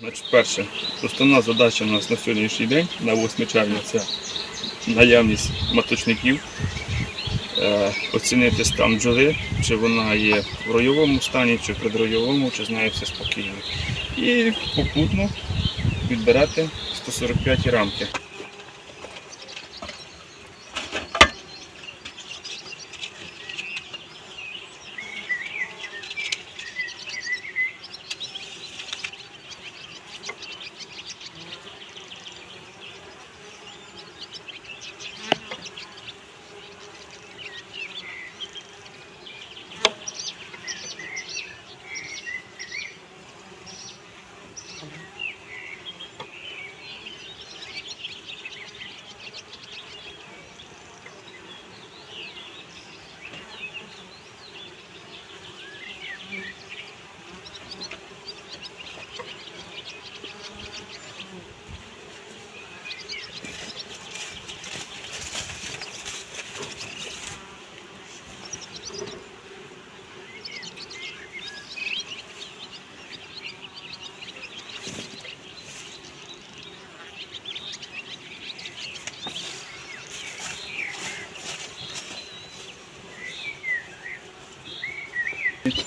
Значить, перше, основна задача у нас на сьогоднішній день, на 8 червня, це наявність маточників, е, оцінити стан бджоли, чи вона є в ройовому стані, чи в предройовому, чи з нею все спокійно. І попутно відбирати 145 рамки.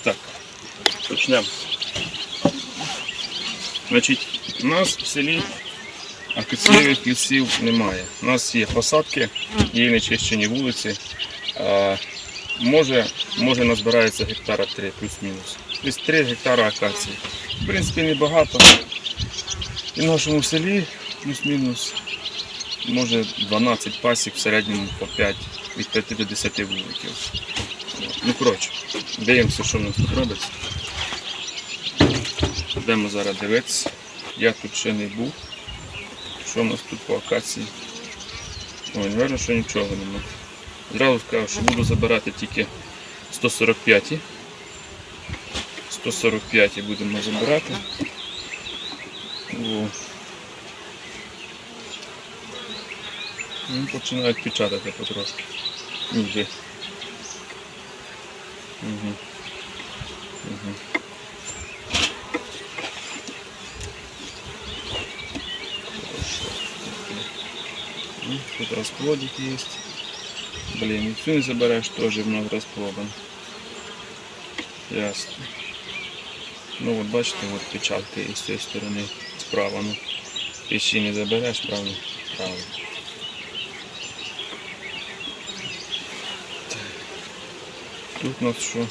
Так, почнемо. Значить, у нас в селі акаційних лісів немає. У нас є посадки, є нечищені вулиці. Може, може назбирається гектара 3 плюс-мінус. Десь 3 гектара акації. В принципі, небагато. І в нашому селі плюс-мінус може 12 пасік, в середньому по 5, від 5 до 10 вуликів. Ну, коротше, дивимося, що в нас тут робиться. Йдемо зараз дивитися. Я тут ще не був. Що в нас тут по акації? Ой, не вижу, що нічого нема. Зразу скажу, що буду забирати тільки 145. 145 будемо забирати. О. Ну, починають печатати потрошки. Вже. Угу. Угу. Ну, Тут расплодик есть. Блин, и всю не забираешь, тоже много расплода. Ясно. Ну от бачите, от печатки і з цієї сторони справа. Ну, ти ще не забереш, правда? Правда. Тут у нас що?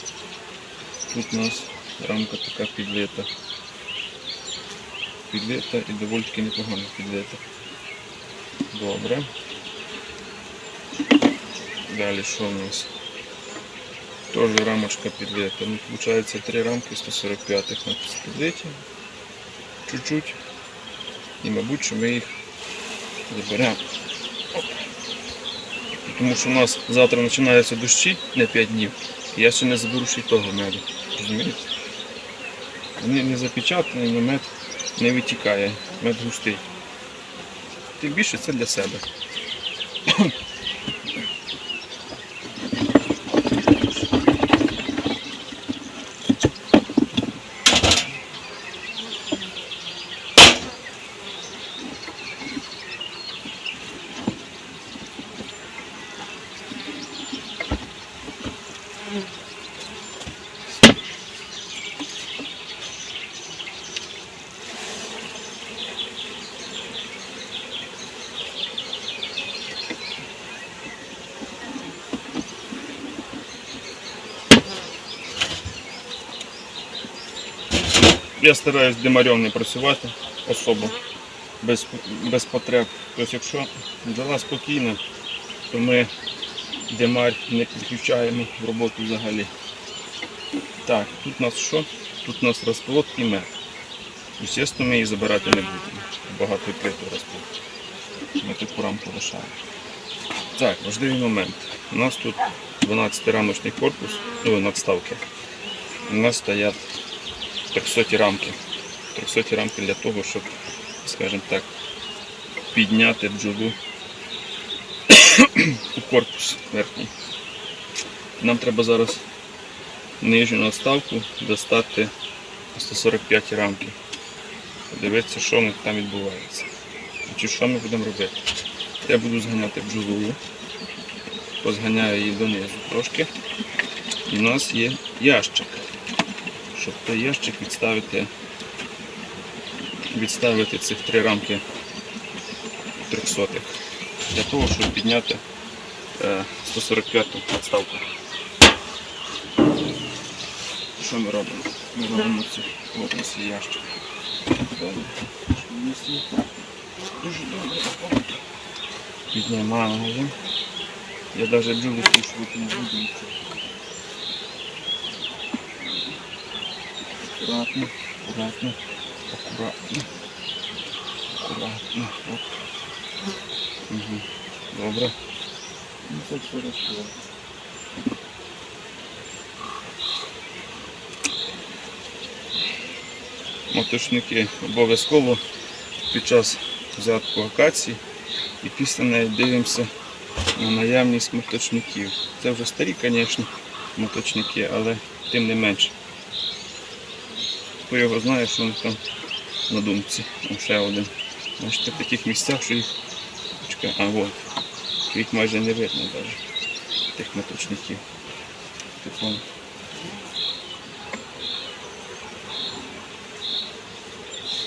Тут у нас рамка така підлита. Підлита і доволі таки непогано підлита. Добре. Далі що у нас? Тоже рамочка підлита. Ну, получается три рамки 145 на підлиті. Чуть-чуть. І мабуть, що ми їх заберемо. Тому що у нас завтра починаються дощі на 5 днів. Я ще не заберу ще й того меду. Розумієте? Він не запечатаний, але мед не витікає. Мед густий. Тим більше це для себе. Я стараюсь димарем не працювати особо, без, без потреб. Тобто, якщо дала спокійно, то ми димар не підключаємо в роботу взагалі. Так, тут у нас що? Тут у нас розплод і мед. Звісно, ми її забирати не будемо. Багато відкритий розплод. Ми таку рамку лишаємо. Так, важливий момент. У нас тут 12-рамочний корпус, ну, надставки. У нас стоять 300 рамки. 300 рамки для того, щоб, скажімо так, підняти бджолу у корпус верхній. Нам треба зараз нижню наставку достати 145 рамки. подивитися, що в них там відбувається. Чи що ми будемо робити. Я буду зганяти бджолу, позганяю її донизу трошки. І в нас є ящик. Щоб той ящик відставити, відставити цих три рамки трьохсотих. Для того, щоб підняти е, 145-ту підставку. Що ми робимо? Ми робимо цю от у ящик. Дуже добре. Піднімаємо. Я навіть бджоли слушувати не буду нічого. Аккуратно, аккуратно, аккуратно. Аккуратно. Оп. Угу. Добре. Ну це розповідає. мотошники обов'язково під час взятку акації і після неї дивимося на наявність моточників. Це вже старі, звісно, моточники, але тим не менше. Хто його знає, що вони там на думці. Там ще один. Бачите, в таких місцях, що їх. Чекай, А, от. Їх майже не видно навіть. Тих моточників. Типу,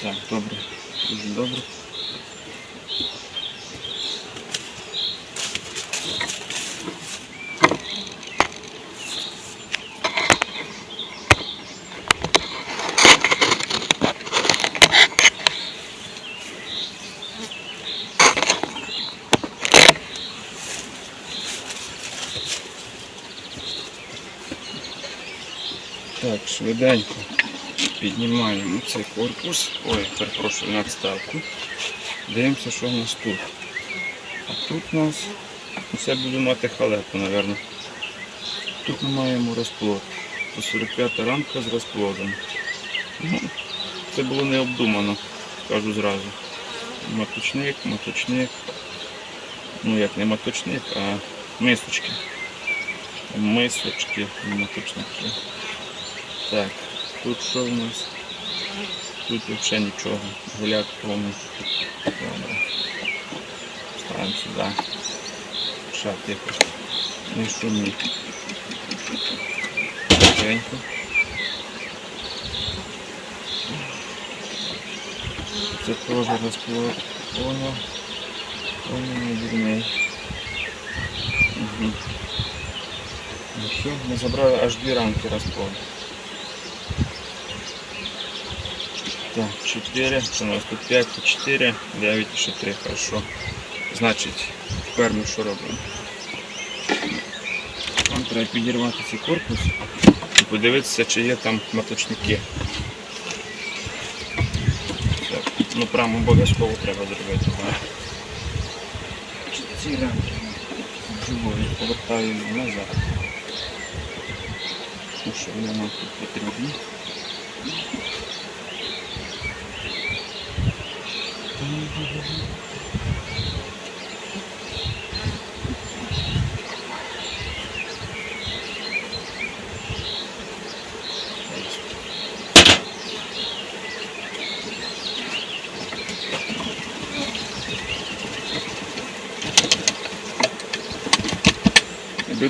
Так, добре. Дуже добре. Так, швиденько піднімаємо цей корпус. Ой, перепрошую, надставку. Дивимося, що в нас тут. А тут у нас все буде мати халепу, мабуть. Тут ми маємо розплод. 145 рамка з розплодом. Ну, це було не обдумано, кажу зразу. Моточник, моточник. Ну як не моточник, а мисочки. Мисочки, не моточники. Так, тут що в нас? Тут взагалі нічого. Гуляк повний. Добре. Ставимо сюди. Ша тихо. Не шумі. Тихенько. Це теж розплод. Воно. Воно не дурний. Угу. Ну що, ми забрали аж дві рамки розплоду. Так, 4, что у нас тут 5 и 4, 9 і ще 3, хорошо. Значить, тепер ми що робимо? Нам треба підірвати цей корпус і подивитися, чи є там моточники. Так, ну прямо обов'язково треба зробити. Ці рамки живої повертаю назад. Тому що вони нам тут потрібні.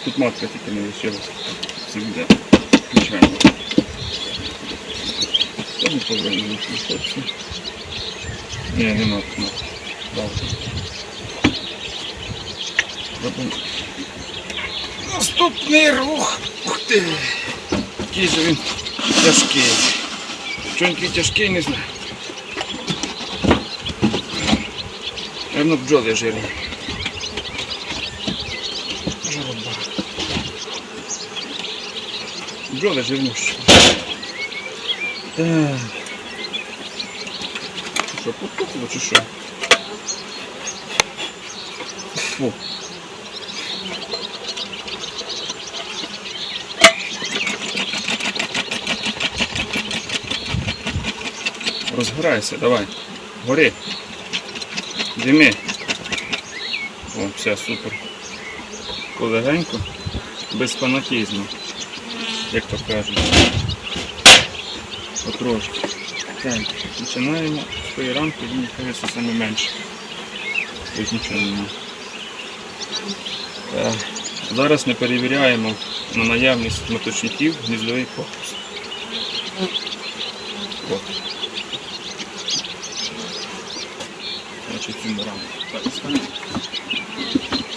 Тут матка тільки не лишилась. Це буде. Звичайно. Це не повинно лишитися. Ні, нема тут. Наступний рух. Ух ти! Який же він тяжкий. Такий тяжкий, не знаю. Певно бджоли жирні. Бджоли жирнющі. Так. Що, потухло чи що? Фу. Розгорайся, давай. Гори. Дими. О, все, супер. Полегенько, без фанатізму, як то кажуть. Потрошки. Так, починаємо з тої рамки, мені кажеться саме менше. Тобто нічого немає. Так, Зараз ми перевіряємо на наявність моточників гніздовий корпус. Значить, цю рамку переставимо,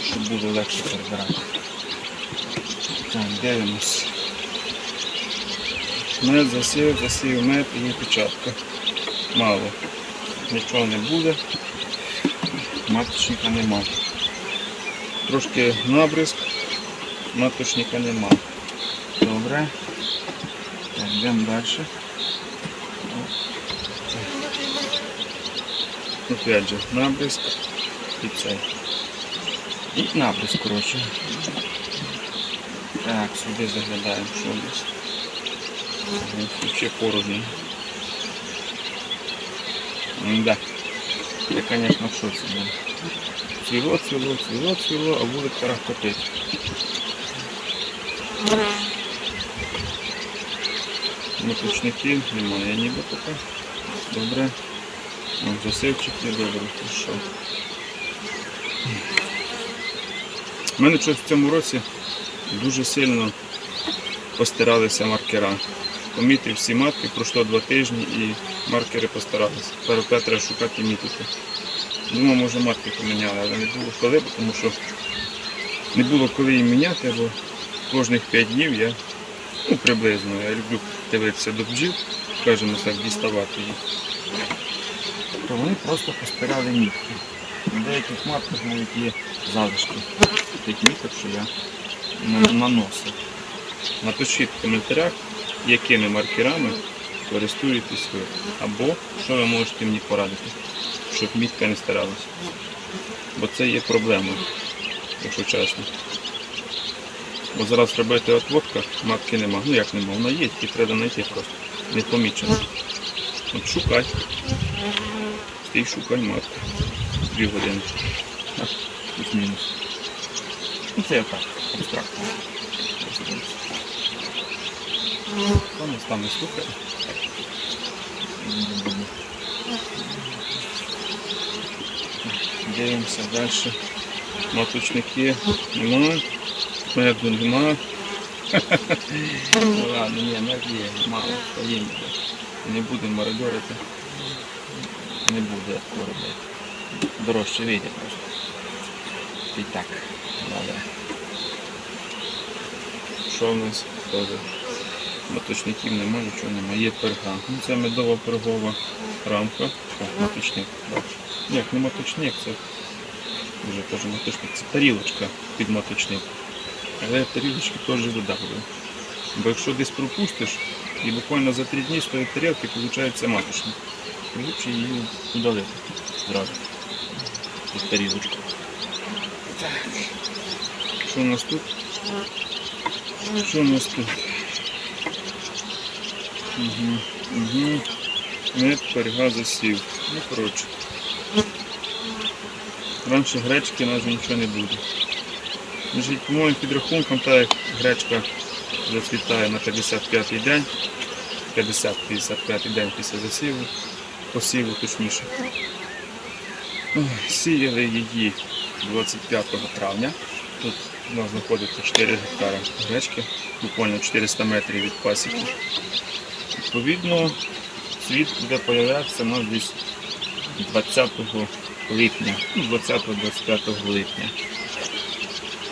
щоб було легше перебирати. Так, дивимось. Мед засів, засів мед і печатка. Мало. Нічого не буде. Маточника нема. Трошки набризк, маточника нема. Добре. Так, йдемо далі. Опять же, набризк і цей. І набризк, коротше. Так, сюди заглядаємо, що у. Вообще порожньо. Да. Я, конечно, в шоці. Да. Цвіло, цвіло, цвіло, цвіло, а буде тарахкотить. Моточників немає ніби поки. Добре. О, Засивчики, добре, хорошо. У мене в цьому році дуже сильно постиралися маркера. Помітив всі матки, пройшло два тижні і маркери постаралися. Опять треба шукати і мітити. Думав, може матки поміняли, але не було коли, тому що не було коли їм міняти, бо кожних 5 днів я, ну приблизно, я люблю дивитися до бджіл, скажімо так, діставати їх. То вони просто постирали мітки. На деяких матках навіть є залишки тих міток, що я на- наносив. Напишіть в коментарях, якими маркерами користуєтесь ви. Або що ви можете мені порадити, щоб мітка не старалася. Бо це є проблема, якщо чесно. Бо зараз робити отводка, матки нема. Ну як нема, вона є, тільки треба знайти просто. Не помічено. От шукай. Стій шукай матку. Дві години. Плюс-мінус. Ну це я так, абстрактно. Там там і слухає. Дивимося далі. Маточники нема. Меду нема. Ну ладно, ні, мед є, мало, поїм. Не будемо мародерити. Не буде робити. Дорожче вийде просто. І так, добре. Що в нас теж? Моточників немає, нічого немає. Є перга. Ну, це медова пергова рамка. О, моточник. бачу. Як не моточник, це вже теж моточник. Це тарілочка під моточник. Але тарілочки теж видавлює. Бо якщо десь пропустиш, і буквально за три дні з тої тарілки виходить маточник. Лучше її удалити зразу. Ось тарілочку. Так. Що у нас тут? Що у нас тут? Угу. Угу. Мед перга засів. Ну, коротше. Раніше гречки нас нічого не буде. Значить, по моїм підрахункам, так як гречка зацвітає на 55-й день, 50-55 день після засіву, посіву точніше. Сіяли її 25 травня. Тут у нас знаходиться 4 гектара гречки, буквально 400 метрів від пасіки. Відповідно, цвіт буде появлятися у десь 20 липня, ну, 20-25 липня.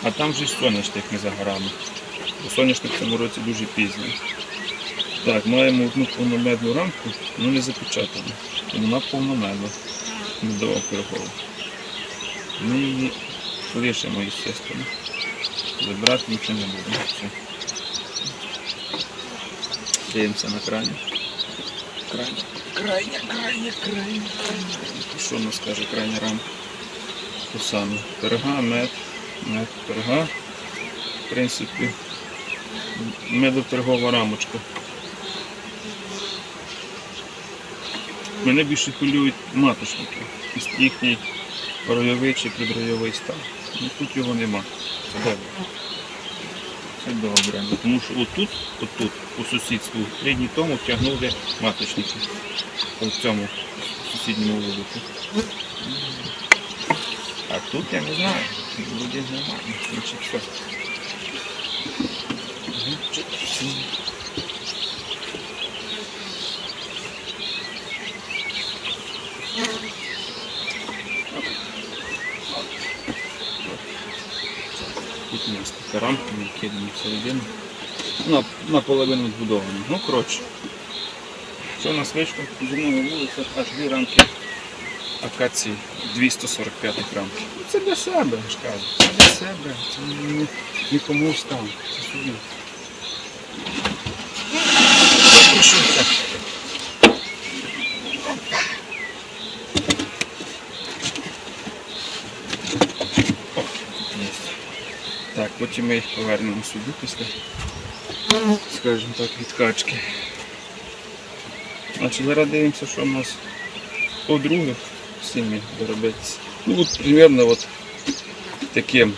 А там вже й соняшник не за горами. Соняшник в цьому році дуже пізній. Так, маємо одну повномедну рамку, але не запечатану. Вона повномедна, медова пирогова. Ми її лишимо, звісно. Забирати нічого не будемо. Дивимося на крайню. Крайня, крайня, крайня, крайня, крайня. Що нас каже крайня рамка? То саме. Перга, мед, мед, перга. В принципі, медотергова рамочка. Мене більше хвилюють маточники. Із- Їхній ройовий чи підройовий стан. Ну, тут його нема. Це добре. Це добре. Тому що отут, отут по сусідству три дні тому тягнули маточники по цьому сусідньому вулику. А тут я не знаю, буде нормально, значить все. Тут у нас ми кидаємо всередину. На, наполовину збудована. Ну, коротше. Це у нас вийшло зимова вулиця, аж дві рамки акації 245 рамки. Ну, Це для себе, я ж кажу. Це для себе. Це не, не комусь. Це собі. Так, потім ми їх повернемо сюди після, скажімо так, відкачки. Значить, зараз дивимося, що в нас по других сім'ї доробитися. Ну, от примерно от таким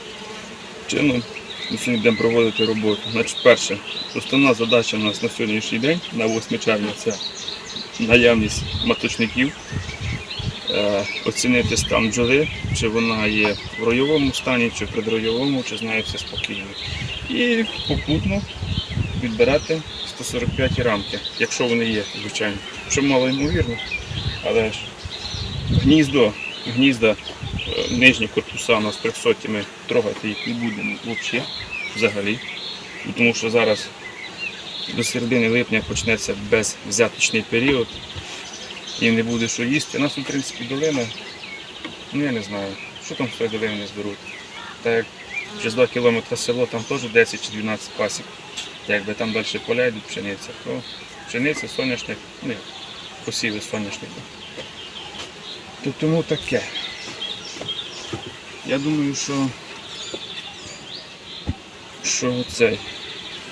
чином ми сьогодні будемо проводити роботу. Значить, перше, основна задача у нас на сьогоднішній день, на 8 червня, це наявність маточників, е, оцінити стан бджоли, чи вона є в ройовому стані, чи в предройовому, чи з нею все спокійно. І попутно відбирати 145 рамки, якщо вони є, звичайно. Що мало ймовірно, але ж гніздо, гнізда, е, нижні корпуса у нас 300 ми трогати їх не будемо взагалі, взагалі. Тому що зараз до середини липня почнеться безвзяточний період і не буде що їсти. У нас у принципі долина, ну я не знаю, що там з тої долини зберуть. Так через 2 кілометри село, там теж 10 чи 12 пасік. Якби там далі поля йдуть пшениця, то пшениця, соняшник, ну, як, посіви соняшника. То тому таке. Я думаю, що, що цей,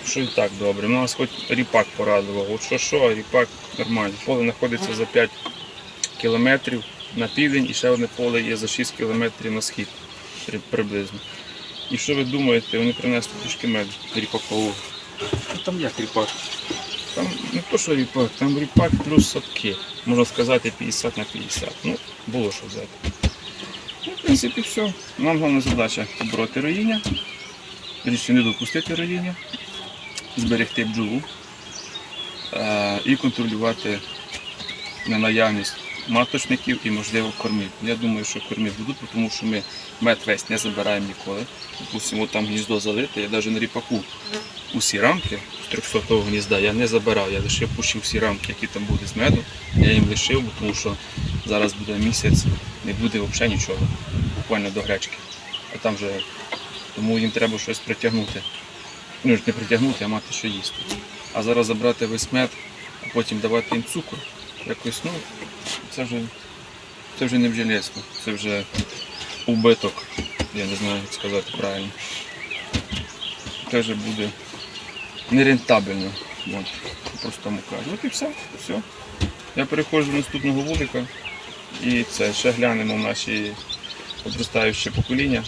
що і так добре. У нас хоч ріпак порадував. От що що, а ріпак нормально. Поле знаходиться за 5 кілометрів на південь і ще одне поле є за 6 кілометрів на схід приблизно. І що ви думаєте, вони принесли трішки меду ріпакового. Ну, там як ріпак? Там не то, що ріпак, там ріпак плюс садки. Можна сказати 50 на 50. Ну, було що взяти. Ну, в принципі, все. Нам головна задача побороти роїння, Точніше, не допустити роїння, зберегти бджолу е, і контролювати на наявність маточників і, можливо, кормів. Я думаю, що кормів будуть, тому що ми мед весь не забираємо ніколи. Допустимо, там гніздо залите, я навіть на ріпаку усі рамки з 300 того гнізда я не забирав, я лише пущив всі рамки, які там були з меду. Я їм лишив, тому що зараз буде місяць, не буде взагалі нічого, буквально до гречки. А там вже тому їм треба щось притягнути. Ну, не притягнути, а мати що їсти. А зараз забрати весь мед, а потім давати їм цукор. Якось, ну, це вже, це вже не бджільництво, це вже убиток. Я не знаю, як сказати правильно. Це вже буде нерентабельно. От, по-простому. От і все, все. Я переходжу до наступного вулика і це ще глянемо наші підростаючі покоління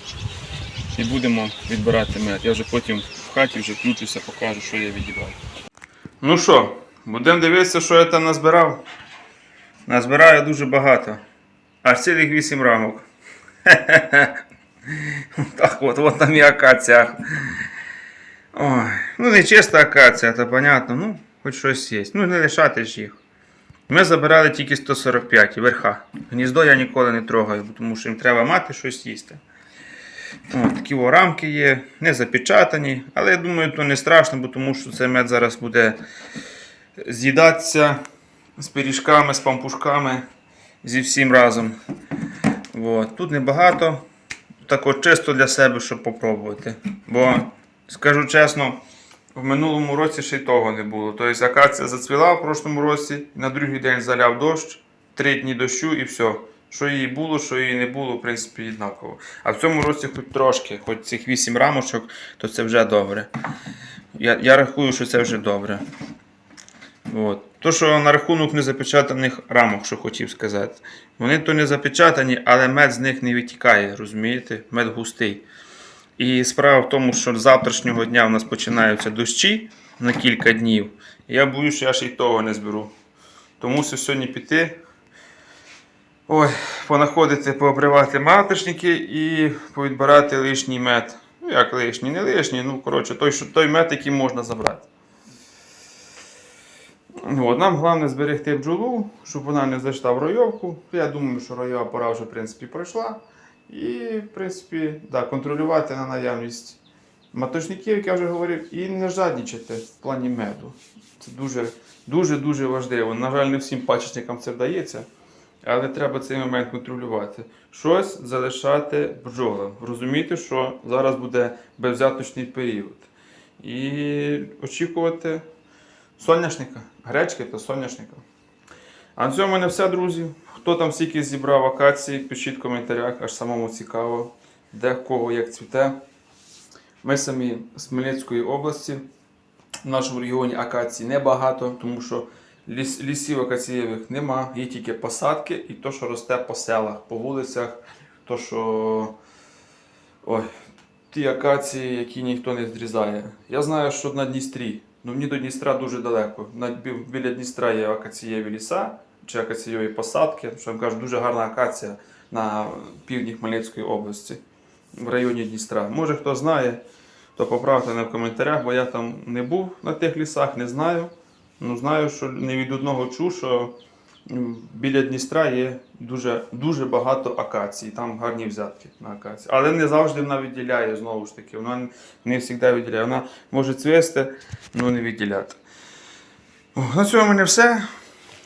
і будемо відбирати мед. Я вже потім в хаті вже включуся, покажу, що я відібрав. Ну що, будемо дивитися, що я там назбирав. Назбираю дуже багато. Аж цілих 8 рамок. Так от, от там і акація. Ой, ну не чиста акація, то понятно, ну, хоч щось є. Ну не лишати ж їх. Ми забирали тільки 145 верха. Гніздо я ніколи не трогаю, тому що їм треба мати щось їсти. О, такі о, рамки є, не запечатані, але я думаю, то не страшно, бо тому що цей мед зараз буде з'їдатися з пиріжками, з пампушками, зі всім разом. От. Тут небагато, так от чисто для себе, щоб попробувати. Бо, скажу чесно, в минулому році ще й того не було. Тобто акація зацвіла в прошлому році, на другий день заляв дощ, три дні дощу і все. Що її було, що її не було, в принципі, однаково. А в цьому році хоч трошки, хоч цих 8 рамочок, то це вже добре. Я, я рахую, що це вже добре. От. То, що на рахунок незапечатаних рамок, що хотів сказати. Вони то не запечатані, але мед з них не витікає, розумієте? Мед густий. І справа в тому, що з завтрашнього дня у нас починаються дощі, на кілька днів. Я боюсь, що я ще й того не зберу. То мусив сьогодні піти. Ой, понаходити, пообривати маточники і повідбирати лишній мед. Ну, як лишній, не лишній, ну, коротше, той, що, той мед, який можна забрати. От, нам головне зберегти бджолу, щоб вона не зайшла в ройовку. Я думаю, що ройова пора вже в принципі, пройшла. І, в принципі, да, контролювати на наявність маточників, як я вже говорив, і не жадничати в плані меду. Це дуже, дуже, дуже важливо. На жаль, не всім пачечникам це вдається, але треба цей момент контролювати. Щось залишати бджолам. Розуміти, що зараз буде безвзяточний період. І очікувати соняшника, гречки та соняшника. А на цьому мене все, друзі. Хто там скільки зібрав акації, пишіть в коментарях, аж самому цікаво, де кого як цвіте. Ми самі з Хмельницької області. В нашому регіоні акацій небагато, тому що ліс, лісів акацієвих нема, є тільки посадки і то, що росте по селах, по вулицях, то, що ой, ті акації, які ніхто не зрізає. Я знаю, що на Дністрі, ну мені до Дністра дуже далеко. Біля Дністра є акацієві ліса чи акацієві посадки, що я кажу, дуже гарна акація на півдні Хмельницької області, в районі Дністра. Може хто знає, то поправте мене в коментарях, бо я там не був на тих лісах, не знаю. Ну, знаю, що не від одного чу, що біля Дністра є дуже, дуже багато акацій, там гарні взятки на акації. Але не завжди вона відділяє знову ж таки. Вона не завжди відділяє. Вона може цвісти, але не відділяти. На цьому мене все.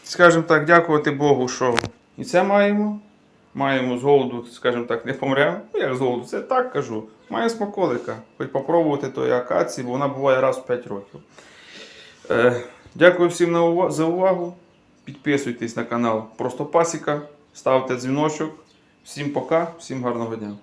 Скажімо так, дякувати Богу, що і це маємо. Маємо з голоду, скажімо так, не помремо. Ну, як з голоду, це так кажу. Маємо смаколика. Хоч попробувати тої акації, бо вона буває раз в 5 років. Е, дякую всім за увагу. Підписуйтесь на канал Просто Пасіка, ставте дзвіночок. Всім пока, всім гарного дня.